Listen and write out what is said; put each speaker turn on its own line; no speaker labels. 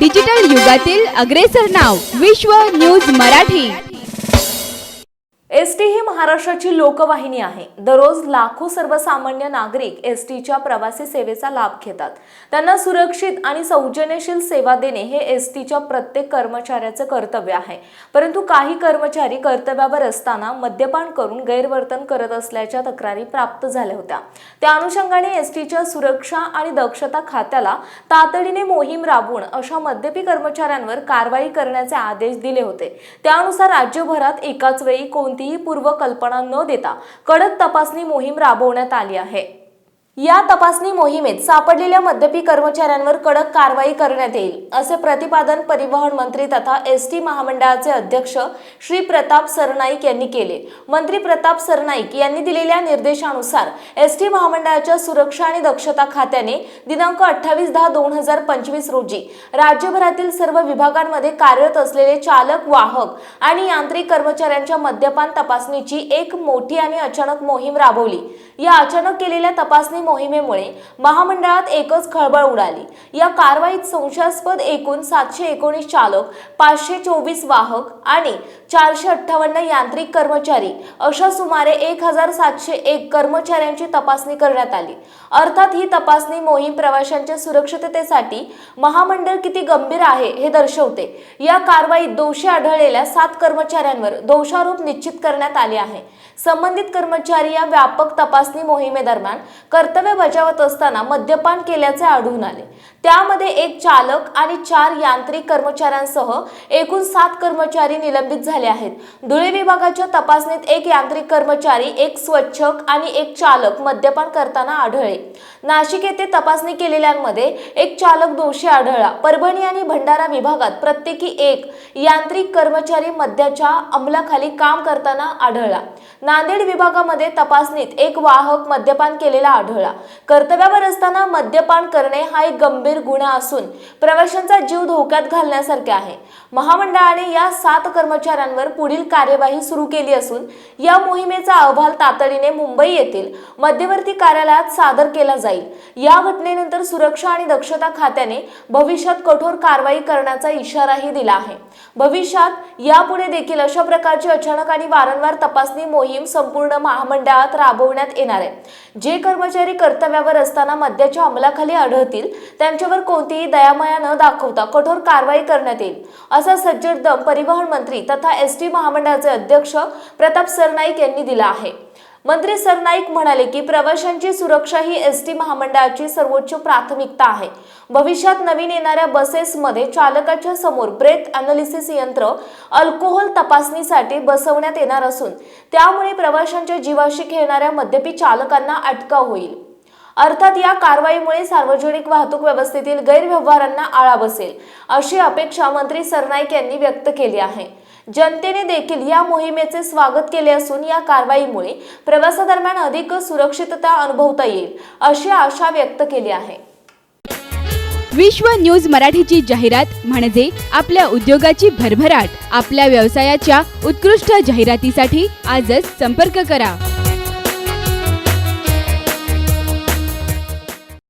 Digital युगातील अग्रेसर नाव Vishwa news Marathi.
S T ही महाराष्ट्राची लोकवाहिनी आहे. दररोज लाखो सर्वसामान्य नागरिक एस टीच्या प्रवासी सेवेचा लाभ घेतात. त्यांना सुरक्षित आणि सौजन्यशील सेवा देणे हे एस टीच्या प्रत्येक कर्मचाऱ्याचं कर्तव्य आहे. परंतु काही कर्मचारी कर्तव्यावर असताना मद्यपान करून गैरवर्तन करत असल्याच्या तक्रारी प्राप्त झाल्या होत्या. त्या अनुषंगाने एस टीच्या सुरक्षा आणि दक्षता खात्याला तातडीने मोहीम राबवून अशा मद्यपी कर्मचाऱ्यांवर कारवाई करण्याचे आदेश दिले होते. त्यानुसार राज्यभरात एकाच वेळी कोणतीही पूर्वकल्पना न देता कडक तपासणी मोहीम राबवण्यात आली आहे. या तपासणी मोहिमेत सापडलेल्या मद्यपी कर्मचाऱ्यांवर कडक कारवाई करण्यात येईल असे प्रतिपादन परिवहन मंत्री तथा एस टी महामंडळाचे अध्यक्ष श्री प्रताप सरनाईक यांनी केले. मंत्री प्रताप सरनाईक यांनी दिलेल्या निर्देशानुसार एस टी महामंडळाच्या सुरक्षा आणि दक्षता खात्याने दिनांक अठ्ठावीस दहा दोन हजार पंचवीस रोजी राज्यभरातील सर्व विभागांमध्ये कार्यरत असलेले चालक वाहक आणि यांत्रिक कर्मचाऱ्यांच्या मद्यपान तपासणीची एक मोठी आणि अचानक मोहीम राबवली. या अचानक केलेल्या तपासणी मोहिमेमुळे महामंडळात एकच खळबळ उडाली. या कारवाईत संशयास्पद एकूण सातशे एकोणीस चालक पाचशे चोवीस वाहक आणि चारशे अठ्ठावन्न यांत्रिक कर्मचारी अशा सुमारे एक हजार सातशे एक कर्मचाऱ्यांची तपासणी करण्यात आली. अर्थात ही तपासणी मोहीम प्रवाशांच्या सुरक्षिततेसाठी महामंडळ किती गंभीर आहे हे दर्शवते. या कारवाईत दोषी आढळलेल्या सात कर्मचाऱ्यांवर दोषारोप निश्चित करण्यात आले आहे. संबंधित कर्मचारी या व्यापक तपासणी मोहिमेदरम्यान कर्तव्य बजावत असताना मद्यपान केल्याचे आढळून आले. त्यामध्ये एक चालक आणि चार यांत्रिक कर्मचाऱ्यांसह एकूण सात कर्मचारी निलंबित झाले. आहेत. धुळे विभागाच्या तपासणीत एक यांत्रिक कर्मचारी एक स्वच्छक आणि एक चालक मद्यपान करताना आढळले. नाशिक येथे तपासणी केलेल्यांमध्ये एक चालक दोषी आढळला. परभणी आणि भंडारा विभागात प्रत्येकी एक यांत्रिक कर्मचारी मद्याच्या अंमलाखाली काम करताना आढळला. नांदेड विभागामध्ये तपासणीत एक वाहक मद्यपान केलेला आढळला. कर्तव्यावर असताना मद्यपान करणे हा एक गंभीर गुन्हा असून प्रवाशांचा जीव धोक्यात घालण्यासारखे आहे. महामंडळाने या सात कर्मचाऱ्यांवर पुढील कार्यवाही सुरू केली असून या मोहिमेचा अहवाल तातडीने मुंबई येथील मध्यवर्ती कार्यालयात सादर केला जाईल. या घटनेनंतर सुरक्षा आणि दक्षता खात्याने भविष्यात कठोर कारवाई करण्याचा इशाराही दिला आहे. भविष्यात यापुढे देखील अशा प्रकारची अचानक आणि वारंवार तपासणी मोहीम संपूर्ण महामंडळात राबवण्यात येणार आहे. जे कर्मचारी कर्तव्यावर असताना मद्याच्या अंमलाखाली आढळतील त्यांच्यावर कोणतीही दयामया न दाखवता कठोर कारवाई करण्यात येईल असा सज्जड दम परिवहन मंत्री तथा एस टी महामंडळाचे अध्यक्ष प्रताप सरनाईक यांनी दिला आहे. मंत्री सरनाईक म्हणाले की प्रवाशांची सुरक्षा ही एस टी महामंडळाची सर्वोच्च प्राथमिकता आहे. भविष्यात नवीन येणाऱ्या बसेसमध्ये चालकाच्या समोर ब्रेथ अनालिसिस यंत्र अल्कोहोल तपासणीसाठी बसवण्यात येणार असून त्यामुळे प्रवाशांच्या जीवाशी खेळणाऱ्या मद्यपी चालकांना अटकाव होईल. अर्थात या कारवाईमुळे सार्वजनिक वाहतूक व्यवस्थेतील गैरव्यवहारांना आळा बसेल अशी अपेक्षा मंत्री सरनाईक यांनी व्यक्त केली आहे. जनतेने देखील या मोहिमेचे स्वागत केले असून या कारवाईमुळे प्रवासादरम्यान अधिक सुरक्षितता अनुभवता येईल अशी आशा व्यक्त केली आहे.
विश्व न्यूज मराठीची जाहिरात म्हणजे आपल्या उद्योगाची भरभराट. आपल्या व्यवसायाच्या उत्कृष्ट जाहिरातीसाठी आजच संपर्क करा.